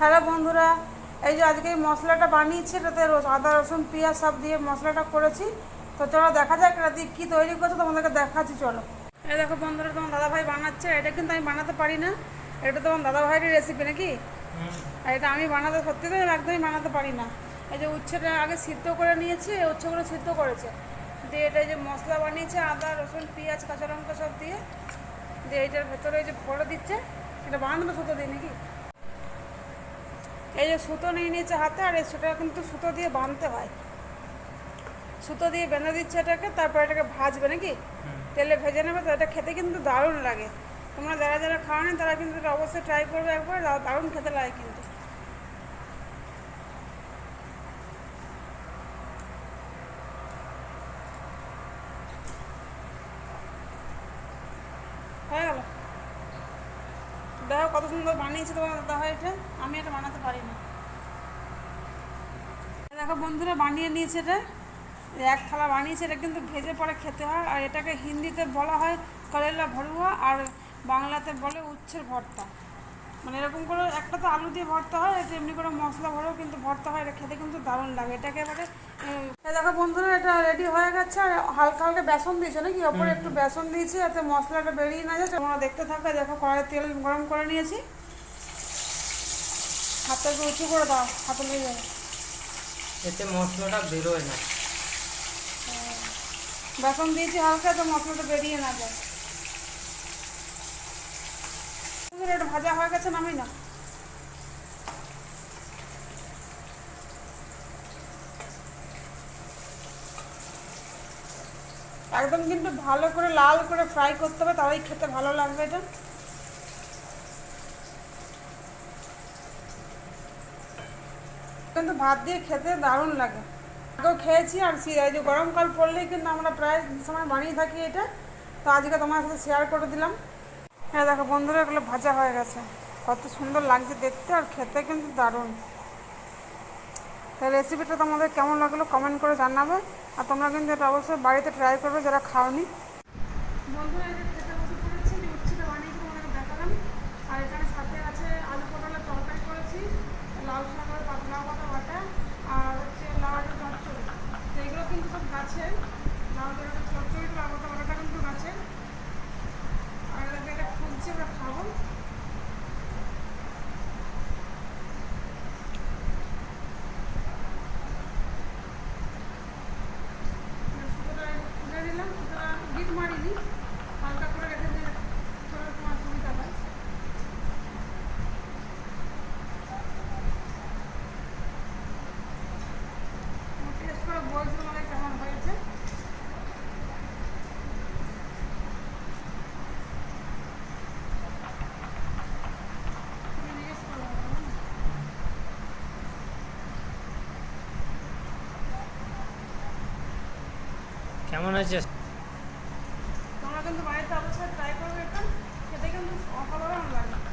Hello বন্ধুরা এই যে আজকে এই মশলাটা বানিয়েছি এটাতে রস- আদা রসুন পেঁয়াজ সব দিয়ে মশলাটা করেছি। তো চলো দেখা যাক এটা দিয়ে কী তৈরি করছে তোমাদেরকে দেখাচ্ছি চলো। এই দেখো বন্ধুরা তোমার দাদাভাই বানাচ্ছে এটা কিন্তু আমি বানাতে পারি না। এটা তোমার দাদাভাইয়েরই রেসিপি নাকি? আর এটা আমি বানাতে সত্যি তো একদমই বানাতে পারি না। এই যে উচ্ছেটা আগে সিদ্ধ করে নিয়েছি এই উচ্ছেগুলো সিদ্ধ করেছে। দিয়ে এটা এই যে মশলা বানিয়েছে আদা রসুন পেঁয়াজ কাঁচা লঙ্কা সব দিয়ে। দিয়ে এইটার ভেতরে এই যে ভরে দিচ্ছে এটা বানানো সুতো দিই নাকি? এই যে সুতো নিয়ে নিয়েছে হাতে আর এই সুতো কিন্তু সুতো দিয়ে বাঁধতে হয়। সুতো দিয়ে বেঁধে দিচ্ছে এটাকে তারপর এটাকে ভাজবে নাকি? তেলে ভেজে নেবে তো এটা খেতে কিন্তু দারুণ লাগে। তোমরা যারা যারা খাওয়া নেই তারা কিন্তু এটা অবশ্যই ট্রাই করবে একবার দারুণ খেতে লাগে কিন্তু। হয়ে গেল। দেখো কত সুন্দর বানিয়েছে তোমার দাদা ভাই এটা। আমি এটা বানাতে পারি না দেখো বন্ধুরা বানিয়ে নিয়েছে এটা। এক থালা বানিয়েছে, এটা কিন্তু ভেজে পরে খেতে হয়। আর এটাকে হিন্দিতে বলা হয় করেলা ভরুয়া, আর বাংলাতে বলে উচ্ছের ভর্তা। মানে এরকম করে একটা তো আলু দিয়ে ভর্তা হয় এটা এমনি করে মশলা ভরেও কিন্তু ভর্তা হয় এটা খেতে কিন্তু দারুণ লাগে। এটাকে এবারে দেখো বন্ধুরা এটা রেডি হয়ে গেছে আর হালকা হালকা বেসন দিয়েছে নাকি? ওপরে একটু বেসন দিয়েছি যাতে মশলাটা বেরিয়ে না যায়। তোমরা দেখতে থাকবে দেখো কড়াই তেল গরম করে নিয়েছি। হাতটা একটু উঁচু করে দাও হাতে লেগে যাবে। এতে মশলাটা বেরোয় না। বেসন দিয়েছি হালকা তো মশলাটা বেরিয়ে না যায়। এটা ভাজা হয়ে গেছে নামি না একদম কিন্তু ভালো করে লাল করে ফ্রাই করতে হবে, তাহলেই খেতে ভালো লাগবে এটা। কিন্তু ভাত দিয়ে খেতে দারুণ লাগে। আগেও খেয়েছি আর এই যে গরমকাল পড়লেই কিন্তু আমরা প্রায় সময় বানিয়ে থাকি এটা। তো আজকে তোমার সাথে শেয়ার করে দিলাম। হ্যাঁ দেখো বন্ধুরা, এগুলো ভাজা হয়ে গেছে। কত সুন্দর লাগছে দেখতে আর খেতে কিন্তু দারুণ। তাই রেসিপিটা তোমাদের কেমন লাগল কমেন্ট করে জানাবে। আর তোমরা কিন্তু এটা অবশ্যই বাড়িতে ট্রাই করবে যারা খাওনি। বন্ধুরা আর এখানে সাথে আছে আলু তরকারি করেছি লাউ শাকের পাতলা পাতা বাটা আর হচ্ছে লাউয়ের চচ্চড়ি তো এগুলো কিন্তু সব গাছের লাউ একটা চচ্চড়ি লাউ পাতা বাটাটা কিন্তু গাছের আর এটাকে এটা খুঁজছি আমরা খাব সুতোটা খুলে দিলাম সুতোটা গিট মারিনি হালকা করে রেখে দিলে করার সময় সুবিধা হয় টেস্ট করে বলছিল মানে কেমন হয়েছে তুমি জিজ্ঞেস করো আমাকে, না? কেমন আছে তোমরা কিন্তু বাড়িতে অবশ্যই ট্রাই করবে এটা খেতে কিন্তু অসাধারণ লাগে।